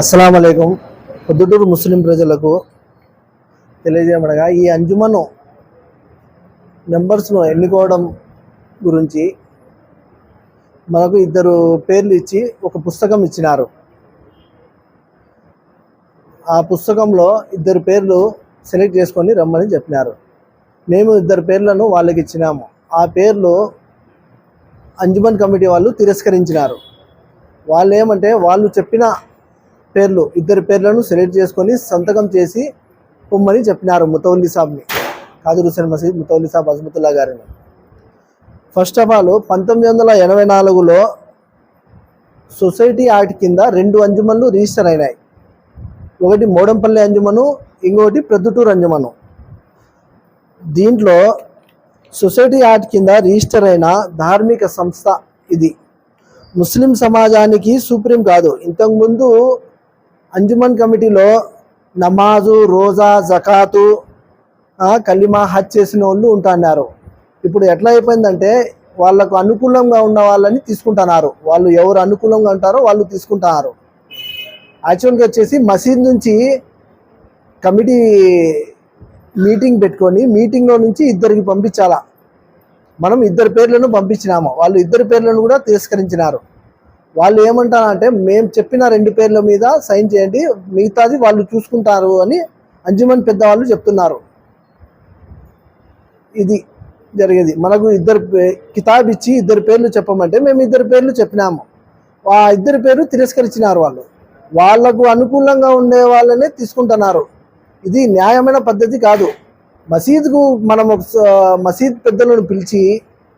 అస్సలం అయికం పొద్దుటూరు ముస్లిం ప్రజలకు తెలియజేయమనగా ఈ అంజుమను మెంబర్స్ను ఎన్నుకోవడం గురించి మనకు ఇద్దరు పేర్లు ఇచ్చి ఒక పుస్తకం ఇచ్చినారు. ఆ పుస్తకంలో ఇద్దరు పేర్లు సెలెక్ట్ చేసుకొని రమ్మని చెప్పినారు. మేము ఇద్దరు పేర్లను వాళ్ళకి ఇచ్చినాము. ఆ పేర్లు అంజుమన్ కమిటీ వాళ్ళు తిరస్కరించినారు. వాళ్ళు ఏమంటే వాళ్ళు చెప్పిన పేర్లు ఇద్దరు పేర్లను సెలెక్ట్ చేసుకొని సంతకం చేసి పొమ్మని చెప్పినారు ముతౌల్లి సాబ్ని కాదర్ హుసేన్ మసీద్ ముతౌల్లి సాబ్ అజ్మతుల్లా గారిని. ఫస్ట్ ఆఫ్ ఆల్ పంతొమ్మిది వందల ఎనభై నాలుగులో సొసైటీ యాక్ట్ కింద రెండు అంజుమన్లు రిజిస్టర్ అయినాయి. ఒకటి మోడంపల్లి అంజుమను ఇంకొకటి ప్రొద్దుటూరు అంజుమను. దీంట్లో సొసైటీ యాక్ట్ కింద రిజిస్టర్ అయిన ధార్మిక సంస్థ ఇది. ముస్లిం సమాజానికి సుప్రీం కాదు. ఇంతకుముందు అంజుమన్ కమిటీలో నమాజు రోజా జకాతు కలిమా హజ్ చేసిన వాళ్ళు ఉంటున్నారు. ఇప్పుడు ఎట్లా అయిపోయిందంటే వాళ్ళకు అనుకూలంగా ఉన్న వాళ్ళని తీసుకుంటున్నారు. వాళ్ళు ఎవరు అనుకూలంగా ఉంటారో వాళ్ళు తీసుకుంటున్నారు. యాక్చువల్గా వచ్చేసి మసీద్ నుంచి కమిటీ మీటింగ్ పెట్టుకొని మీటింగ్లో నుంచి ఇద్దరికి పంపించాలా? మనం ఇద్దరు పేర్లను పంపించినాము. వాళ్ళు ఇద్దరు పేర్లను కూడా తిరస్కరించినారు. వాళ్ళు ఏమంటారంటే మేము చెప్పిన రెండు పేర్ల మీద సైన్ చేయండి మిగతాది వాళ్ళు చూసుకుంటారు అని అంజుమన్ పెద్దవాళ్ళు చెప్తున్నారు. ఇది జరిగేది. మనకు ఇద్దరు కితాబ్ ఇచ్చి ఇద్దరు పేర్లు చెప్పమంటే మేము ఇద్దరు పేర్లు చెప్పినాము. ఆ ఇద్దరు పేర్లు తిరస్కరించినారు వాళ్ళు. వాళ్ళకు అనుకూలంగా ఉండే వాళ్ళనే తీసుకుంటున్నారు. ఇది న్యాయమైన పద్ధతి కాదు. మసీద్కు మనం ఒక మసీద్ పెద్దలను పిలిచి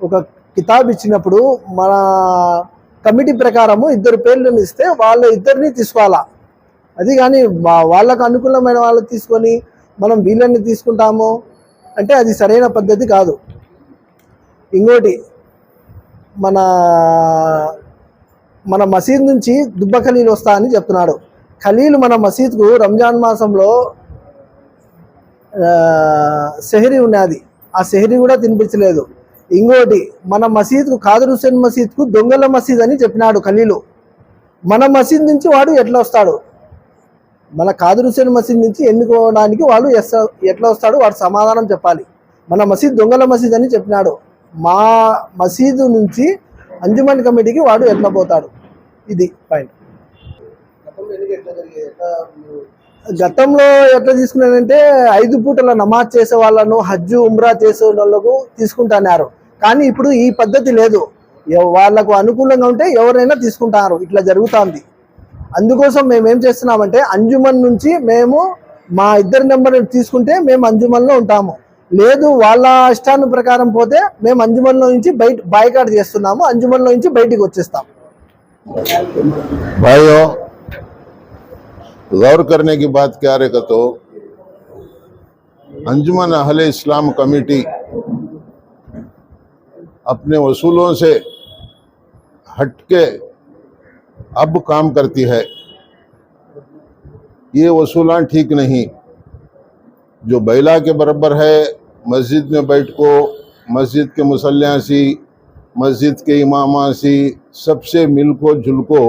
ఒక కితాబ్ ఇచ్చినప్పుడు మన కమిటీ ప్రకారము ఇద్దరు పేర్లను ఇస్తే వాళ్ళ ఇద్దరిని తీసుకోవాలా? అది కానీ వాళ్ళకు అనుకూలమైన వాళ్ళు తీసుకొని మనం వీళ్ళని తీసుకుంటాము అంటే అది సరైన పద్ధతి కాదు. ఇంకోటి మన మన మసీద్ నుంచి దుబ్బ ఖలీల్ వస్తా అని చెప్తున్నాడు. ఖలీల్ మన మసీద్కు రంజాన్ మాసంలో సెహరీ ఉన్నది. ఆ సెహరీ కూడా తినిపించలేదు. ఇంకోటి మన మసీద్కు ఖాదర్ హుసేన్ మసీద్కు దొంగల మసీద్ అని చెప్పినాడు ఖలీలు. మన మసీద్ నుంచి వాడు ఎట్లా వస్తాడు? మన ఖాదర్ హుసేన్ మసీద్ నుంచి ఎన్నుకోవడానికి వాడు ఎస్- ఎట్లా వస్తాడు? వాడు సమాధానం చెప్పాలి. మన మసీద్ దొంగల మసీద్ అని చెప్పినాడు. మా మసీదు నుంచి అంజుమన్ కమిటీకి వాడు ఎట్లా పోతాడు? ఇది పాయింట్. గతంలో ఎట్లా తీసుకున్నానంటే ఐదు పూటల నమాజ్ చేసే వాళ్ళను హజ్జు ఉమ్రా చేసే వాళ్ళకు తీసుకుంటున్నారు. కానీ ఇప్పుడు ఈ పద్ధతి లేదు. వాళ్ళకు అనుకూలంగా ఉంటే ఎవరైనా తీసుకుంటారు. ఇట్లా జరుగుతుంది. అందుకోసం మేము ఏం చేస్తున్నామంటే అంజుమన్ నుంచి మేము మా ఇద్దరి నెంబర్ తీసుకుంటే మేము అంజుమన్లో ఉంటాము. లేదు వాళ్ళ ఇష్టాను ప్రకారం పోతే మేము అంజుమన్లో నుంచి బయట బాయ్కాట్ చేస్తున్నాము. అంజుమన్లో నుంచి బయటికి వచ్చేస్తాం. गौर करने की बात क्या रे तो अंजुमन अहले इस्लाम कमेटी अपने वसूलों से हटके अब काम करती है। ये वसूलां ठीक नहीं। जो बैला के बराबर है, मस्जिद में बैठ को मस्जिद के मुसल्लासी मस्जिद के इमामा सी सबसे मिलको जुलको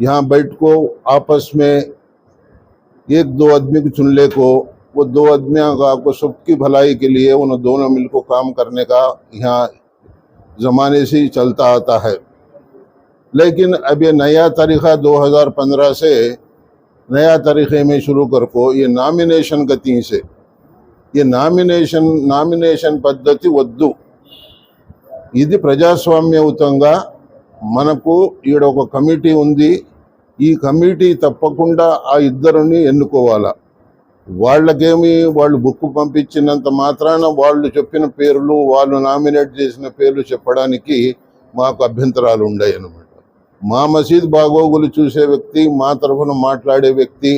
यहाँ बैठ को आपस में एक दो आदमी को चुन ले को वो दो आदमियों का आपको सबकी भलाई के लिए उन दोनों मिल को काम करने का यहाँ ज़माने से ही चलता आता है लेकिन अब ये नया तरीक़ा 2015 से नया तरीक़े में शुरू कर को ये नामिनेशन गति से ఈ నామినేషన్ నామినేషన్ పద్ధతి వద్దు ఇది ప్రజాస్వామ్యయుతంగా మనకు ఈడ ఒక కమిటీ ఉంది ఈ కమిటీ తప్పకుండా ఆ ఇద్దరిని ఎన్నుకోవాలా? వాళ్ళకేమి వాళ్ళు బుక్ పంపించినంత మాత్రాన వాళ్ళు చెప్పిన పేర్లు వాళ్ళు నామినేట్ చేసిన పేర్లు చెప్పడానికి మాకు అభ్యంతరాలు ఉన్నాయి అనమాట మా మసీద్ బాగోగులు చూసే వ్యక్తి మా తరఫున మాట్లాడే వ్యక్తి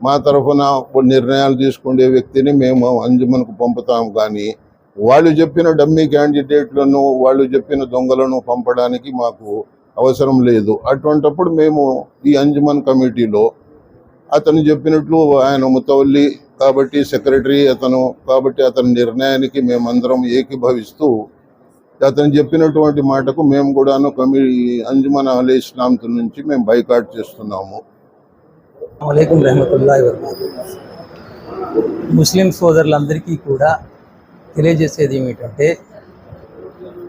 మా తరఫున నిర్ణయాలు తీసుకునే వ్యక్తిని మేము అంజుమన్కు పంపుతాం కానీ వాళ్ళు చెప్పిన డమ్మీ క్యాండిడేట్లను వాళ్ళు చెప్పిన దొంగలను పంపడానికి మాకు అవసరం లేదు. అటువంటప్పుడు మేము ఈ అంజుమన్ కమిటీలో అతను చెప్పినట్లు ఆయన ముతవల్లి కాబట్టి సెక్రటరీ అతను కాబట్టి అతని నిర్ణయానికి మేమందరం ఏకీభవిస్తూ అతను చెప్పినటువంటి మాటకు మేము కూడాను కమి అంజుమన్ అలీ ఇస్లాం నుంచి మేము బైకాట్ చేస్తున్నాము. ముస్లిం సోదరులందరికీ కూడా తెలియజేసేది ఏమిటంటే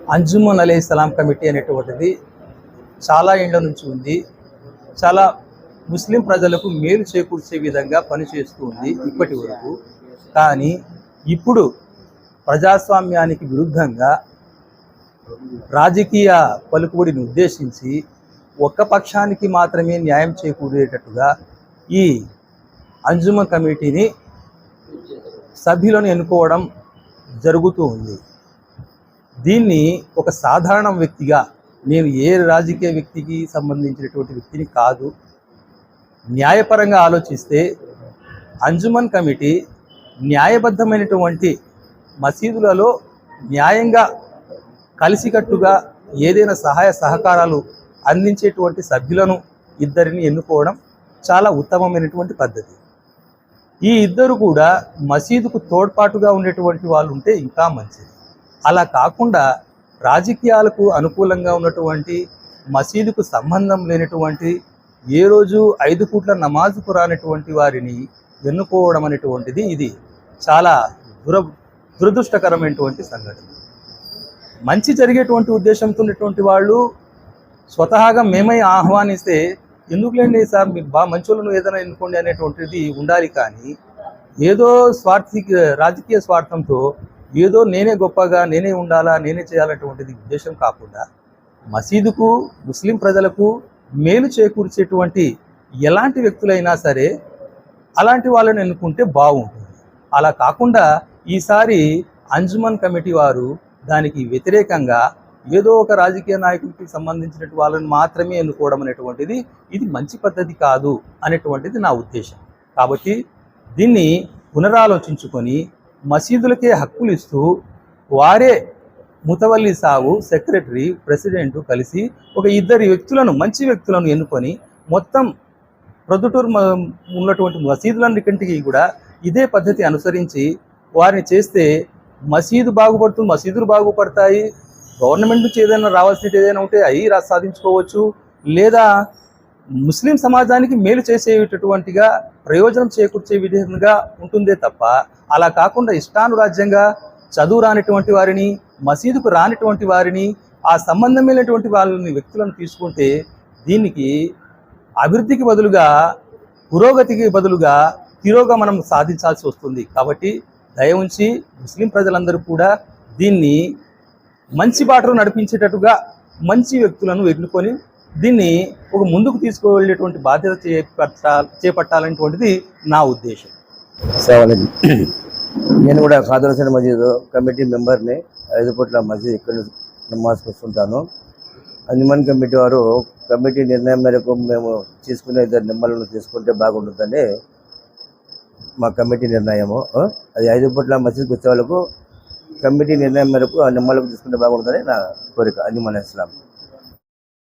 అంజుమన్ అలీ సలాం కమిటీ అనేటువంటిది చాలా ఏళ్ళ నుంచి ఉంది. చాలా ముస్లిం ప్రజలకు మేలు చేకూర్చే విధంగా పనిచేస్తూ ఉంది ఇప్పటి వరకు. కానీ ఇప్పుడు ప్రజాస్వామ్యానికి విరుద్ధంగా రాజకీయ పలుకుబడిని ఉద్దేశించి ఒక్క పక్షానికి మాత్రమే న్యాయం చేకూరేటట్టుగా ఈ అంజుమన్ కమిటీని సభ్యులను ఎన్నుకోవడం జరుగుతూ ఉంది. దీన్ని ఒక సాధారణ వ్యక్తిగా నేను ఏ రాజకీయ వ్యక్తికి సంబంధించినటువంటి వ్యక్తిని కాదు. న్యాయపరంగా ఆలోచిస్తే అంజుమన్ కమిటీ న్యాయబద్ధమైనటువంటి మసీదులలో న్యాయంగా కలిసికట్టుగా ఏదైనా సహాయ సహకారాలు అందించేటువంటి సభ్యులను ఇద్దరిని ఎన్నుకోవడం చాలా ఉత్తమమైనటువంటి పద్ధతి. ఈ ఇద్దరు కూడా మసీదుకు తోడ్పాటుగా ఉండేటువంటి వాళ్ళు ఉంటే ఇంకా మంచిది. అలా కాకుండా రాజకీయాలకు అనుకూలంగా ఉన్నటువంటి మసీదుకు సంబంధం లేనటువంటి ఏ రోజు ఐదు పూట్ల నమాజుకు రానటువంటి వారిని ఎన్నుకోవడం అనేటువంటిది ఇది చాలా దుర దురదృష్టకరమైనటువంటి సంఘటన. మంచి జరిగేటువంటి ఉద్దేశంతో ఉన్నటువంటి వాళ్ళు స్వతహాగా మేమై ఆహ్వానిస్తే ఎందుకులేండి సార్ మీరు బాగా మంచోళ్ళను ఏదైనా ఎన్నుకోండి అనేటువంటిది ఉండాలి కానీ ఏదో స్వార్థి రాజకీయ స్వార్థంతో ఏదో నేనే గొప్పగా నేనే ఉండాలా నేనే చేయాలనేటువంటిది ఉద్దేశం కాకుండా మసీదుకు ముస్లిం ప్రజలకు మేలు చేకూర్చేటువంటి ఎలాంటి వ్యక్తులైనా సరే అలాంటి వాళ్ళని ఎన్నుకుంటే బాగుంటుంది. అలా కాకుండా ఈసారి అంజుమన్ కమిటీ వారు దానికి వ్యతిరేకంగా ఏదో ఒక రాజకీయ నాయకుడికి సంబంధించినటువంటి వాళ్ళని మాత్రమే ఎన్నుకోవడం అనేటువంటిది ఇది మంచి పద్ధతి కాదు అనేటువంటిది నా ఉద్దేశం. కాబట్టి దీన్ని పునరాలోచించుకొని మసీదులకే హక్కులు ఇస్తూ వారే ముతవల్లి సాగు సెక్రటరీ ప్రెసిడెంట్ కలిసి ఒక ఇద్దరి వ్యక్తులను మంచి వ్యక్తులను ఎన్నుకొని మొత్తం ప్రొద్దుటూరు ఉన్నటువంటి మసీదులన్నింటికి కూడా ఇదే పద్ధతి అనుసరించి వారిని చేస్తే మసీదు బాగుపడుతుంది మసీదులు బాగుపడతాయి. గవర్నమెంట్ నుంచి ఏదైనా రావాల్సినది ఏదైనా ఉంటే అవి రా సాధించుకోవచ్చు. లేదా ముస్లిం సమాజానికి మేలు చేసేటటువంటిగా ప్రయోజనం చేకూర్చే విధంగా ఉంటుందే తప్ప అలా కాకుండా ఇష్టానురాజ్యంగా చదువు రానిటువంటి వారిని మసీదుకు రానిటువంటి వారిని ఆ సంబంధం లేనటువంటి వాళ్ళని వ్యక్తులను తీసుకుంటే దీనికి అభివృద్ధికి బదులుగా పురోగతికి బదులుగా తిరోగమనం సాధించాల్సి వస్తుంది. కాబట్టి దయ ఉంచి ముస్లిం ప్రజలందరూ కూడా దీన్ని మంచి బాటలో నడిపించేటట్టుగా మంచి వ్యక్తులను ఎన్నుకొని దీన్ని ఒక ముందుకు తీసుకువెళ్ళేటువంటి బాధ్యత చేపట్టాలి చేపట్టాలనేటువంటిది నా ఉద్దేశం. నేను కూడా ఖాదర్ హుసేన్ మజీద్ కమిటీ మెంబర్ని ఐదు పూట్ల మసీద్ ఇక్కడ నమాజ్కి వస్తుంటాను. అంజుమన్ కమిటీ వారు కమిటీ నిర్ణయం మేరకు మేము తీసుకునే ఇద్దరు నిమ్మలను తీసుకుంటే బాగుంటుందని మా కమిటీ నిర్ణయము. అది ఐదు పూట్ల మసీద్కి వచ్చే వాళ్ళకు కమిటీ నిర్ణయం మేరకు ఆ నిమ్మలకు తీసుకుంటే బాగుంటుందని నా కోరిక. అంజుమన్ ఇస్లాం